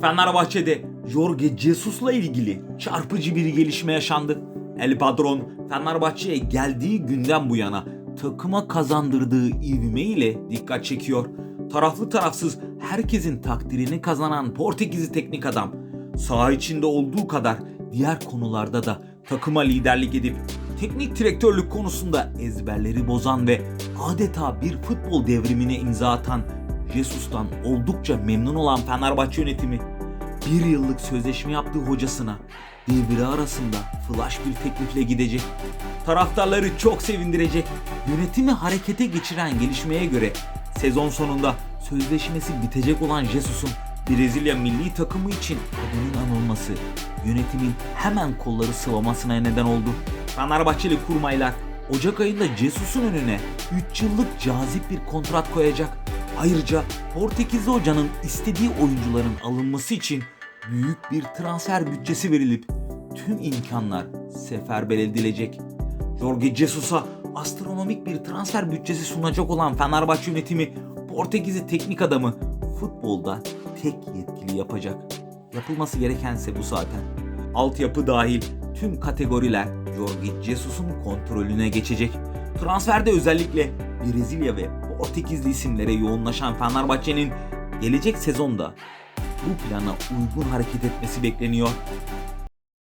Fenerbahçe'de Jorge Jesus'la ilgili çarpıcı bir gelişme yaşandı. El Padron Fenerbahçe'ye geldiği günden bu yana takıma kazandırdığı ivme ile dikkat çekiyor. Taraflı tarafsız herkesin takdirini kazanan Portekizli teknik adam saha içinde olduğu kadar diğer konularda da takıma liderlik edip teknik direktörlük konusunda ezberleri bozan ve adeta bir futbol devrimine imza atan Jesus'tan oldukça memnun olan Fenerbahçe yönetimi bir yıllık sözleşme yaptığı hocasına devre arasında flash bir teklifle gidecek. Taraftarları çok sevindirecek. Yönetimi harekete geçiren gelişmeye göre sezon sonunda sözleşmesi bitecek olan Jesus'un Brezilya milli takımı için adının anılması yönetimin hemen kolları sıvamasına neden oldu. Fenerbahçeli kurmaylar Ocak ayında Jesus'un önüne 3 yıllık cazip bir kontrat koyacak. Ayrıca Portekizli hocanın istediği oyuncuların alınması için büyük bir transfer bütçesi verilip tüm imkanlar seferber edilecek. Jorge Jesus'a astronomik bir transfer bütçesi sunacak olan Fenerbahçe yönetimi Portekizli teknik adamı futbolda tek yetkili yapacak. Yapılması gerekense bu zaten. Altyapı dahil tüm kategoriler Jorge Jesus'un kontrolüne geçecek. Transferde özellikle Brezilya ve Portekizli isimlere yoğunlaşan Fenerbahçe'nin gelecek sezonda bu plana uygun hareket etmesi bekleniyor.